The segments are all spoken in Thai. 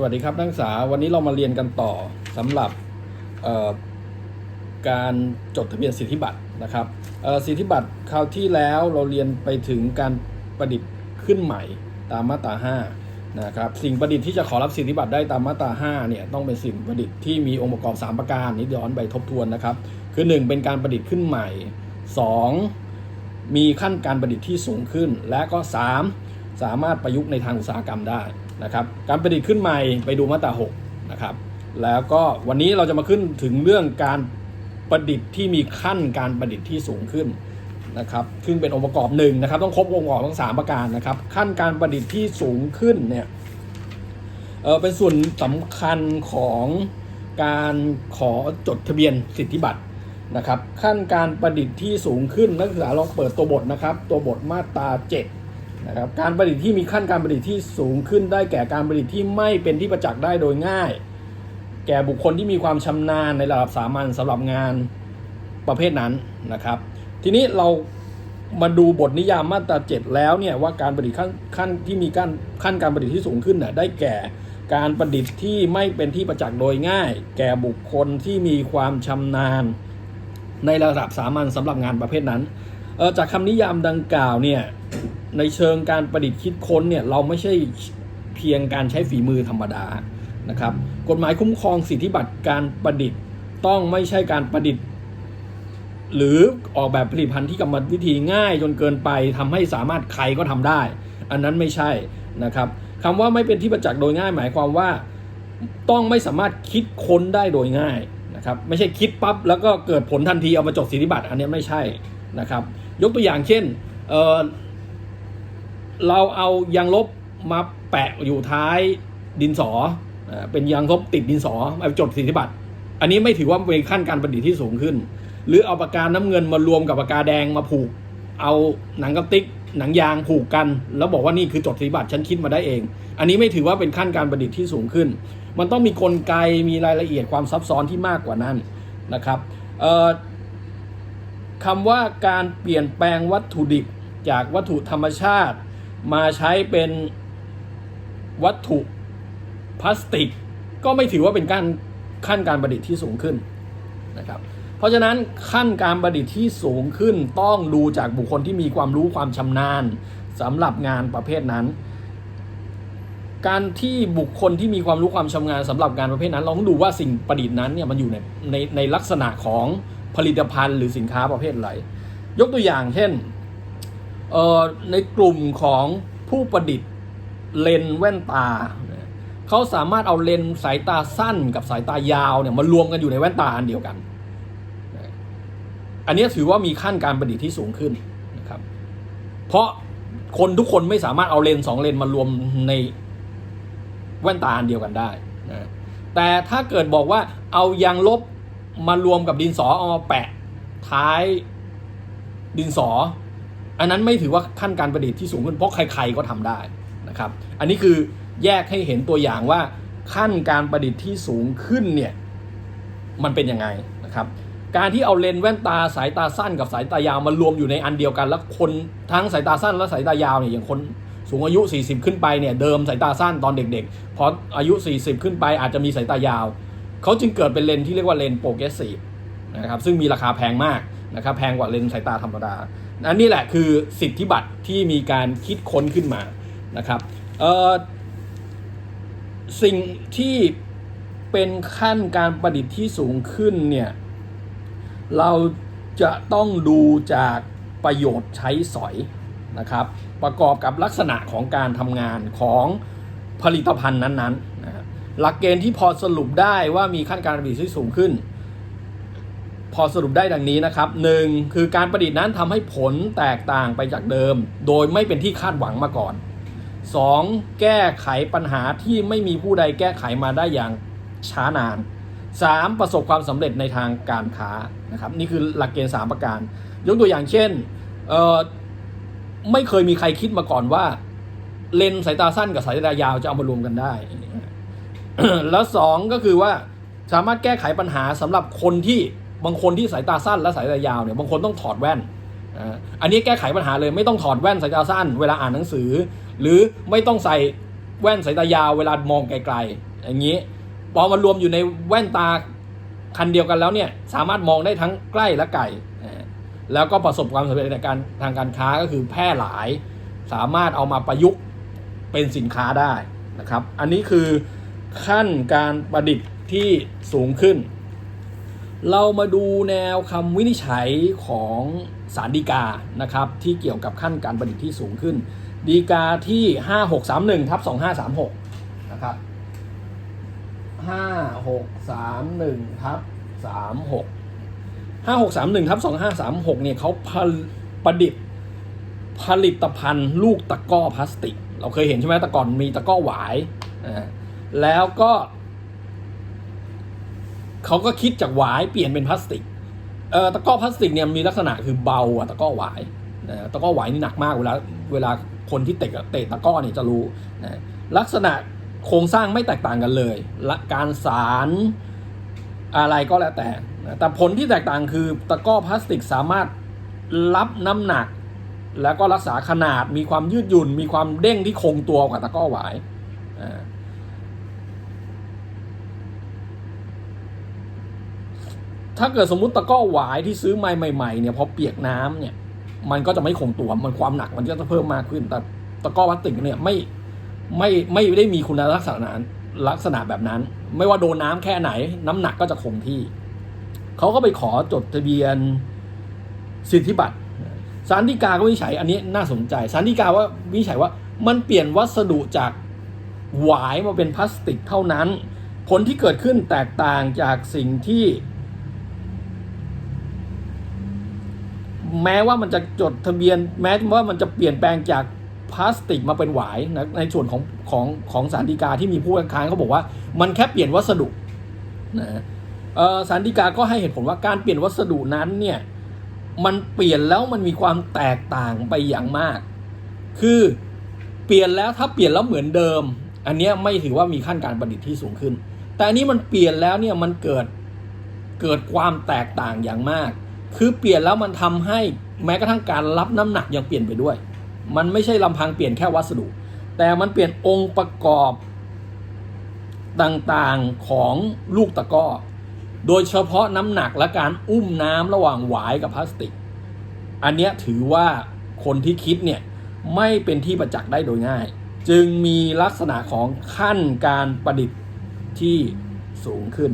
สวัสดีครับนักศึกษาวันนี้เรามาเรียนกันต่อสำหรับการจดทะเบียนสิทธิบัตรนะครับสิทธิบัตรคราวที่แล้วเราเรียนไปถึงการประดิษฐ์ขึ้นใหม่ตามมาตรา5นะครับสิ่งประดิษฐ์ที่จะขอรับสิทธิบัตรได้ตามมาตรา5เนี่ยต้องเป็นสิ่งประดิษฐ์ที่มีองค์ประกอบ 3 ประการนี้ย้อนไปทบทวนนะครับคือ 1 เป็นการประดิษฐ์ขึ้นใหม่ 2 มีขั้นการประดิษฐ์ที่สูงขึ้น และก็ 3 สามารถประยุกต์ในทางอุตสาหกรรมได้ นะครับการประดิษฐ์ขึ้นใหม่ไปดูมาตรา6นะครับแล้วก็วันนี้เราจะมาขึ้นถึงเรื่องการประดิษฐ์ที่มีขั้นการประดิษฐ์ที่สูงขึ้นนะครับซึ่งเป็นองค์ประกอบหนึ่งนะครับต้องครบองค์ประกอบทั้งสามประการนะครับขั้นการประดิษฐ์ที่สูงขึ้นเนี่ยเออเป็นส่วนสำคัญของการขอจดทะเบียนสิทธิบัตรนะครับขั้นการประดิษฐ์ที่สูงขึ้นนักศึกษาลองเปิดตัวบทนะครับตัวบทมาตรา 7 นะครับการประดิษฐ์ที่มีขั้นการประดิษฐ์ที่สูงขึ้นได้แก่การประดิษฐ์ที่ไม่เป็นที่ประจักษ์ได้โดยง่าย แก่บุคคลที่มีความชำนาญในระดับสามัญสำหรับงานประเภทนั้นนะครับ ทีนี้เรามาดูบทนิยามมาตรา 7 แล้วเนี่ยว่าการประดิษฐ์ขั้นขั้นที่มีการขั้นการประดิษฐ์ที่สูงขึ้นน่ะได้แก่การประดิษฐ์ที่ไม่เป็นที่ประจักษ์โดยง่าย แก่บุคคลที่มีความชำนาญ ในระดับสามัญสำหรับงานประเภทนั้นจากคำนิยามดังกล่าวเนี่ย ในเชิงการประดิษฐ์คิดค้นเนี่ยเราไม่ใช่เพียงการใช้ฝีมือธรรมดานะครับกฎหมายคุ้มครองสิทธิบัตรการประดิษฐ์ต้องไม่ใช่การประดิษฐ์ หรือออกแบบผลิตภัณฑ์ที่กรรมวิธีง่ายจนเกินไปทำให้สามารถใครก็ทำได้ อันนั้นไม่ใช่นะครับคำว่าไม่เป็นที่ประจักษ์โดยง่ายหมายความว่าต้องไม่สามารถคิดค้นได้โดยง่ายนะครับไม่ใช่คิดปั๊บแล้วก็เกิดผลทันทีเอามาจดสิทธิบัตรอันนี้ไม่ใช่นะครับ ยกตัวอย่างเช่น เราเอายางลบมาแปะอยู่ท้ายดินสอเป็นยางลบติดดินสอมาจดสิทธิบัตรอันนี้ไม่ถือว่าเป็นขั้นการประดิษฐ์ที่สูงขึ้น หรือเอาปากกาน้ำเงินมารวมกับปากกาแดงมาผูก เอาหนังกระติกหนังยางผูกกัน แล้วบอกว่านี่คือจดสิทธิบัตรฉันคิดมาได้เอง อันนี้ไม่ถือว่าเป็นขั้นการประดิษฐ์ที่สูงขึ้น มันต้องมีกลไกมีรายละเอียดความซับซ้อนที่มากกว่านั้นนะครับคำว่าการเปลี่ยนแปลงวัตถุดิบจากวัตถุธรรมชาติ มาใช้เป็นวัตถุพลาสติก ก็ไม่ถือว่าเป็นการขั้นการประดิษฐ์ที่สูงขึ้นนะครับเพราะฉะนั้นขั้นการประดิษฐ์ที่สูงขึ้นต้องดูจากบุคคลที่มีความรู้ความชำนาญสำหรับงานประเภทนั้น การที่บุคคลที่มีความรู้ความชำนาญสำหรับงานประเภทนั้นเราต้องดูว่าสิ่งประดิษฐ์นั้นเนี่ยมันอยู่ในในในลักษณะของผลิตภัณฑ์หรือสินค้าประเภทอะไรยกตัวอย่างเช่น เอ่อในกลุ่มของผู้ประดิษฐ์เลนแว่นตา เขาสามารถเอาเลนสายตาสั้นกับสายตายาวเนี่ยมารวมกันอยู่ในแว่นตาอันเดียวกัน อันนี้ถือว่ามีขั้นการประดิษฐ์ที่สูงขึ้นนะครับ เพราะคนทุกคนไม่สามารถเอาเลนสองเลนมารวมในแว่นตาอันเดียวกันได้นะแต่ถ้าเกิดบอกว่าเอายางลบมารวมกับดินสอเอามาแปะท้ายดินสอ อันนั้นไม่ถือว่าขั้นการประดิษฐ์ที่สูงขึ้นเพราะใครๆก็ทำได้นะครับ อันนี้คือแยกให้เห็นตัวอย่างว่าขั้นการประดิษฐ์ที่สูงขึ้นเนี่ยมันเป็นยังไงนะครับ การที่เอาเลนส์แว่นตาสายตาสั้นกับสายตายาวมารวมอยู่ในอันเดียวกัน แล้วคนทั้งสายตาสั้นและสายตายาวเนี่ยอย่างคนสูงอายุ 40 ขึ้นไปเนี่ยเดิมสายตาสั้นตอนเด็กๆพออายุ 40 ขึ้นไปอาจจะมีสายตายาว เขาจึงเกิดเป็นเลนส์ที่เรียกว่าเลนส์โปรเกรสซีฟนะครับซึ่งมีราคาแพงมาก นะครับแพงกว่าเลนส์สายตาธรรมดาอันนี้แหละคือสิทธิบัตรที่มีการคิดค้นขึ้นมานะครับสิ่งที่เป็นขั้นการประดิษฐ์ที่สูงขึ้นเนี่ยเราจะต้องดูจากประโยชน์ใช้สอยนะครับ ประกอบกับลักษณะของการทำงานของผลิตภัณฑ์นั้นๆนะหลักเกณฑ์ที่พอสรุปได้ว่ามีขั้นการประดิษฐ์ที่สูงขึ้น พอสรุปได้ดังนี้นะครับหนึ่งคือการประดิษฐ์นั้นทำให้ผลแตกต่างไปจากเดิม โดยไม่เป็นที่คาดหวังมาก่อน 2. แก้ไขปัญหาที่ไม่มีผู้ใดแก้ไขมาได้อย่างช้านาน 3. ประสบความสำเร็จในทางการค้านะครับนี่คือหลักเกณฑ์ 3 ประการ ยกตัวอย่างเช่นไม่เคยมีใครคิดมาก่อนว่า เลนส์สายตาสั้นกับสายตายาวจะเอามารวมกันได้ แล้วสองก็คือว่าสามารถแก้ไขปัญหาสำหรับคนที่ บางคนที่สายตาสั้นและสายตายาวเนี่ยบางคนต้องถอดแว่นอันนี้แก้ไขปัญหาเลยไม่ต้องถอดแว่นสายตาสั้น เวลาอ่านหนังสือ หรือไม่ต้องใส่แว่นสายตายาวเวลามองไกลๆอย่างนี้พอมารวมอยู่ในแว่นตาคันเดียวกันแล้วเนี่ยสามารถมองได้ทั้งใกล้และไกลแล้วก็ประสบความสำเร็จในการทางการค้าก็คือแพร่หลาย สามารถเอามาประยุกต์เป็นสินค้าได้นะครับ อันนี้คือขั้นการประดิษฐ์ที่สูงขึ้น เรามาดูแนวคำวินิจฉัยของสารดีกานะครับ ที่เกี่ยวกับขั้นการประดิษฐ์ที่สูงขึ้นดีกาที่ 5631ทับ2536 นะครับ 5631ทับ36 5631ทับ2536 เนี่ยเขาผลประดิษฐ์ผลิตภัณฑ์ลูกตะก้อพลาสติก เราเคยเห็นใช่ไหมต่ก่อนมีตะก้อหวาย แล้วก็ เขาก็คิดจากหวายเปลี่ยนเป็นพลาสติกเอ่อตะกร้อพลาสติกเนี่ยมีลักษณะคือเบาอะตะกร้อหวายนะตะกร้อหวายนี่หนักมากเวลาเวลาคนที่เตะเตะตะกร้อเนี่ยจะรู้นะลักษณะโครงสร้างไม่แตกต่างกันเลยละการสารอะไรก็แล้วแต่นะแต่ผลที่แตกต่างคือตะกร้อพลาสติกสามารถรับน้ำหนัก แล้วก็รักษาขนาดมีความยืดหยุ่น มีความเด้งที่คงตัวกว่าตะกร้อหวายอ่า ถ้าเกิดสมมติตะก้อหวายที่ซื้อใหม่ๆเนี่ยพอเปียกน้ำเนี่ย มันก็จะไม่คงตัวมันความหนักมันก็จะเพิ่มมากขึ้น แต่ตะก้อพลาสติกเนี่ยไม่ไม่ไม่ได้มีคุณลักษณะลักษณะแบบนั้น ไม่ว่าโดนน้ำแค่ไหน น้ำหนักก็จะคงที่เขาก็ไปขอจดทะเบียนสิทธิบัตรสารดีกาก็วิจัยอันนี้น่าสนใจสารดีกาว่าวิจัยว่ามันเปลี่ยนวัสดุจากหวายมาเป็นพลาสติกเท่านั้น ผลที่เกิดขึ้นแตกต่างจากสิ่งที่ แม้ว่ามันจะจดทะเบียน แม้ว่ามันจะเปลี่ยนแปลงจากพลาสติกมาเป็นหวายนะในส่วนของของของสารดีกาที่มีผู้คัดค้านเขาบอกว่า มันแค่เปลี่ยนวัสดุนะสารดีกาก็ให้เหตุผลว่าการเปลี่ยนวัสดุนั้นเนี่ยมันเปลี่ยนแล้วมันมีความแตกต่างไปอย่างมาก คือเปลี่ยนแล้วถ้าเปลี่ยนแล้วเหมือนเดิม อันนี้ไม่ถือว่ามีขั้นการประดิษฐ์ที่สูงขึ้น แต่อันนี้มันเปลี่ยนแล้วเนี่ยมันเกิดเกิดความแตกต่างอย่างมาก คือเปลี่ยนแล้วมันทำให้แม้กระทั่งการรับน้ำหนักยังเปลี่ยนไปด้วย มันไม่ใช่ลำพังเปลี่ยนแค่วัสดุ แต่มันเปลี่ยนองค์ประกอบต่างๆของลูกตะก้อ โดยเฉพาะน้ำหนักและการอุ้มน้ำระหว่างหวายกับพลาสติก อันนี้ถือว่าคนที่คิดเนี่ยไม่เป็นที่ประจักษ์ได้โดยง่าย จึงมีลักษณะของขั้นการประดิษฐ์ที่สูงขึ้น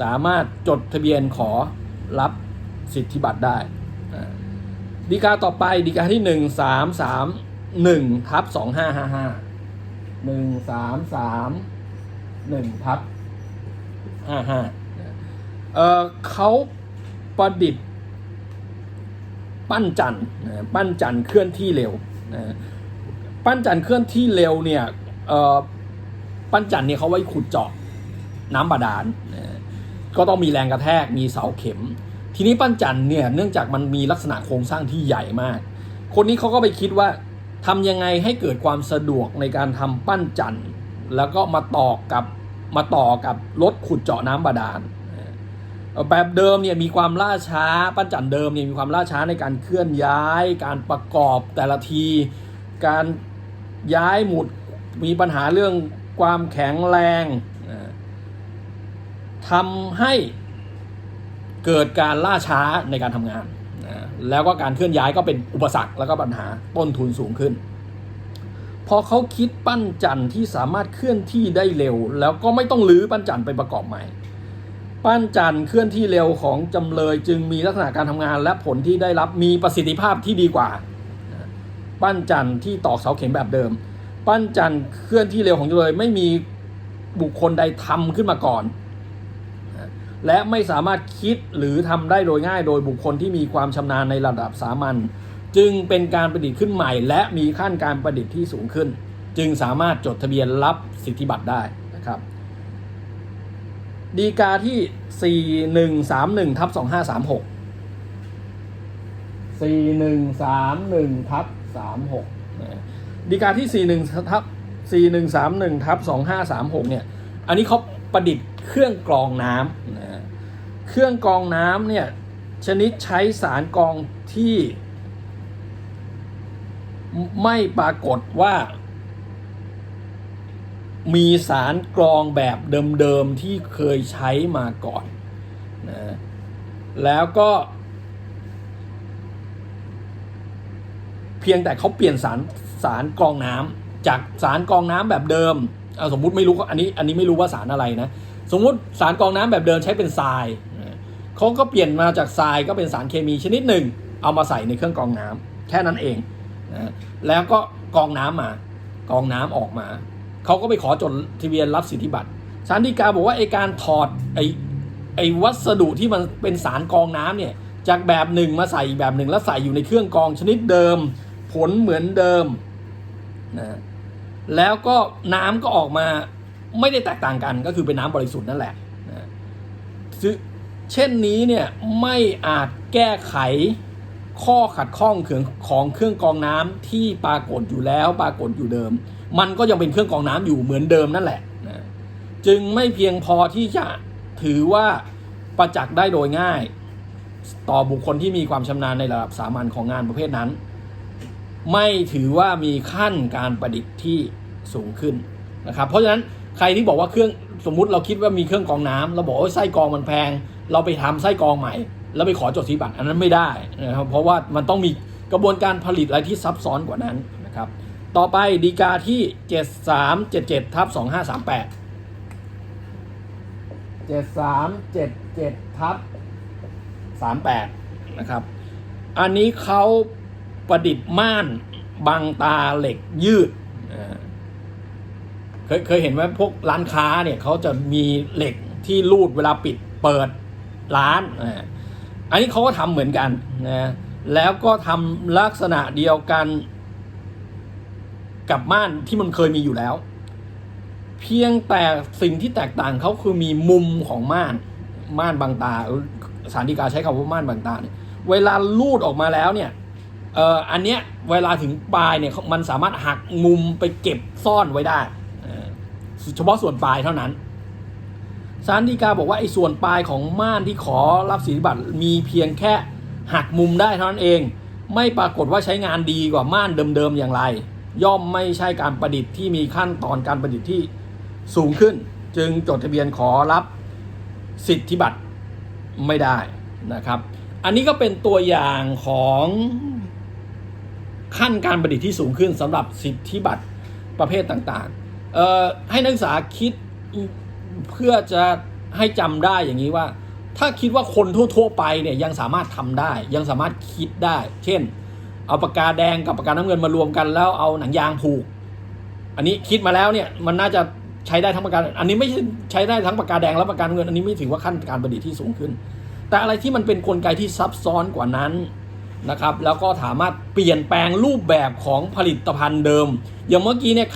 สามารถจดทะเบียนขอรับ สิทธิบัตรได้ดีกาต่อไปดีกาที่หนึ่งสามสามหนึ่งทับสองห้าห้าห้าหนึ่งสามสามหนึ่งทับห้าห้าเออเขาประดิษฐ์ปั้นจันทร์ปั้นจันทร์เคลื่อนที่เร็วปั้นจันทร์เคลื่อนที่เร็วเนี่ยปั้นจันทร์เนี่ยเขาไว้ขุดเจาะน้ำบาดาลก็ต้องมีแรงกระแทกมีเสาเข็ม ทีนี้ปั้นจันทร์เนี่ยเนื่องจากมันมีลักษณะโครงสร้างที่ใหญ่มาก คนนี้เขาก็ไปคิดว่าทำยังไงให้เกิดความสะดวกในการทำปั้นจันทร์แล้วก็มาต่อกับมาต่อกับรถขุดเจาะน้ำบาดาลแบบเดิมเนี่ยมีความล่าช้าปั้นจันเดิมเนี่ยมีความล่าช้าในการเคลื่อนย้าย การประกอบแต่ละที การย้ายหมุดมีปัญหาเรื่องความแข็งแรงทำให้ เกิดการล่าช้าในการทำงานอ่าแล้วก็การเคลื่อนย้ายก็เป็นอุปสรรคแล้วก็ปัญหาต้นทุนสูงขึ้น พอเขาคิดปั้นจันที่สามารถเคลื่อนที่ได้เร็ว แล้วก็ไม่ต้องลื้อปั้นจันไปประกอบใหม่ ปั้นจันทร์เคลื่อนที่เร็วของจำเลยจึงมีลักษณะการทำงาน และผลที่ได้รับมีประสิทธิภาพที่ดีกว่า ปั้นจันทร์ที่ตอกเสาเข็มแบบเดิม ปั้นจันทร์เคลื่อนที่เร็วของจำเลยไม่มีบุคคลใดทำขึ้นมาก่อน และไม่สามารถคิดหรือทำได้โดยง่ายโดยบุคคลที่มีความชำนาญในระดับสามัญจึงเป็นการประดิษฐ์ขึ้นใหม่ และมีขั้นการประดิษฐ์ที่สูงขึ้น จึงสามารถจดทะเบียนรับสิทธิบัตรได้นะครับดีกาที่ 4131ทับ2536 4131ทับ36ดีกาที่ 41ทับ4131ทับ2536เนี่ยอันนี้เขาประดิษฐ์เครื่องกรองน้ำนะ เครื่องกรองน้ำเนี่ย ชนิดใช้สารกรองที่ ไม่ปรากฏว่า มีสารกรองแบบเดิมๆที่เคยใช้มาก่อนนะแล้วก็ เพียงแต่เขาเปลี่ยนสารสารกรองน้ำจากสารกรองน้ำแบบเดิมเอาสมมุติไม่รู้อันนี้อันนี้ไม่รู้ว่าสารอะไรนะ สมมุติสารกรองน้ำแบบเดิมใช้เป็นทราย เขาก็เปลี่ยนมาจากทรายก็เป็นสารเคมีชนิดหนึ่ง เอามาใส่ในเครื่องกรองน้ำแค่นั้นเองนะแล้วก็กรองน้ำมากรองน้ำออกมา เขาก็ไปขอจดทะเบียนรับสิทธิบัตรสารดีกาบอกว่าไอการถอดไอไอวัสดุที่มันเป็นสารกรองน้ำเนี่ยจากแบบหนึ่งมาใส่อีกแบบหนึ่งแล้วใส่อยู่ในเครื่องกรองชนิดเดิม ผลเหมือนเดิมนะแล้วก็น้ำก็ออกมาไม่ได้แตกต่างกันก็คือเป็นน้ำบริสุทธิ์นั่นแหละนะซึ่ง เช่นนี้เนี่ยไม่อาจแก้ไขข้อขัดข้องของของเครื่องกรองน้ำที่ปรากฏอยู่แล้วปรากฏอยู่เดิม มันก็ยังเป็นเครื่องกรองน้ำอยู่เหมือนเดิมนั่นแหละนะจึงไม่เพียงพอที่จะถือว่าประจักษ์ได้โดยง่าย ต่อบุคคลที่มีความชำนาญในระดับสามัญของงานประเภทนั้น ไม่ถือว่ามีขั้นการประดิษฐ์ที่สูงขึ้นนะครับเพราะฉะนั้นใครที่บอกว่าเครื่องสมมุติเราคิดว่ามีเครื่องกรองน้ำเราบอกว่าไส้กรองมันแพง เราไปทำไส้กรองใหม่ แล้วไปขอจดสิทธิบัตรอันนั้นไม่ได้นะครับเพราะว่ามันต้องมีกระบวนการผลิตอะไรที่ซับซ้อนกว่านั้นนะครับต่อไปดีกาที่ 7377ทับ2538 7377ทับ38นะครับอันนี้เขาประดิษฐ์ม่านบังตาเหล็กยืดเคยเคยเห็นไหมพวกร้านค้าเนี่ยเขาจะมีเหล็กที่รูดเวลาปิดเปิด ร้านอันนี้เขาก็ทำเหมือนกันนะแล้วก็ทำลักษณะเดียวกันกับม่านที่มันเคยมีอยู่แล้ว เพียงแต่สิ่งที่แตกต่างเขาคือมีมุมของม่านม่านบางตาสารดีกาใช้คำว่าม่านบางตาเนี่ยเวลาลูดออกมาแล้วเนี่ยเอ่ออันเนี้ยเวลาถึงปลายเนี่ยมันสามารถหักมุมไปเก็บซ่อนไว้ได้เฉพาะส่วนปลายเท่านั้น สารดีกาบอกว่าไอ้ส่วนปลายของม่านที่ขอรับสิทธิบัตรมีเพียงแค่หักมุมได้เท่านั้นเอง ไม่ปรากฏว่าใช้งานดีกว่าม่านเดิมๆอย่างไร ย่อมไม่ใช่การประดิษฐ์ที่มีขั้นตอนการประดิษฐ์ที่สูงขึ้น จึงจดทะเบียนขอรับสิทธิบัตรไม่ได้นะครับ อันนี้ก็เป็นตัวอย่างของขั้นการประดิษฐ์ที่สูงขึ้นสำหรับสิทธิบัตรประเภทต่างๆให้นักศึกษาคิด เพื่อจะให้จำได้อย่างนี้ว่า ถ้าคิดว่าคนทั่ว ๆ ไปเนี่ยยังสามารถทำได้ ยังสามารถคิดได้ เช่น เอาปากกาแดงกับปากกาน้ำเงินมารวมกันแล้วเอาหนังยางผูก อันนี้คิดมาแล้วเนี่ยมันน่าจะใช้ได้ทั้งปากกาอันนี้ไม่ใช่ใช้ได้ทั้งปากกาแดงและปากกาน้ำเงิน อันนี้ไม่ถือว่าขั้นการประดิษฐ์ที่สูงขึ้น แต่อะไรที่มันเป็นกลไกที่ซับซ้อนกว่านั้นนะครับ แล้วก็สามารถเปลี่ยนแปลงรูปแบบของผลิตภัณฑ์เดิม อย่างเมื่อกี้เนี่ย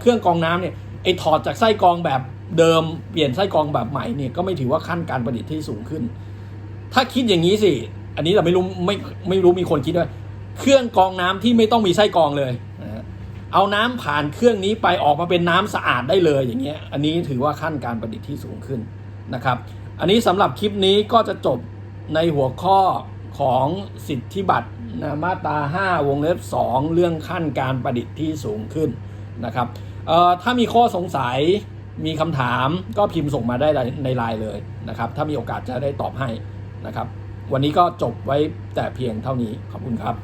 เครื่องกรองน้ำเนี่ยไอถอดจากไส้กรองแบบ เดิมเปลี่ยนไส้กรองแบบใหม่เนี่ยก็ไม่ถือว่าขั้นการประดิษฐ์ที่สูงขึ้น ถ้าคิดอย่างนี้สิ อันนี้เราไม่รู้ไม่ไม่รู้มีคนคิดด้วยเครื่องกรองน้ำที่ไม่ต้องมีไส้กรองเลยนะเอาน้ำผ่านเครื่องนี้ไปออกมาเป็นน้ำสะอาดได้เลยอย่างเงี้ย อันนี้ถือว่าขั้นการประดิษฐ์ที่สูงขึ้นนะครับ อันนี้สำหรับคลิปนี้ก็จะจบในหัวข้อของสิทธิบัตรนะมาตรา5วงเล็บ 2 เรื่องขั้นการประดิษฐ์ที่สูงขึ้นนะครับถ้ามีข้อสงสัย มีคำถามก็พิมพ์ส่งมาได้ในไลน์เลยนะครับ ถ้ามีโอกาสจะได้ตอบให้นะครับ วันนี้ก็จบไว้แต่เพียงเท่านี้ขอบคุณครับ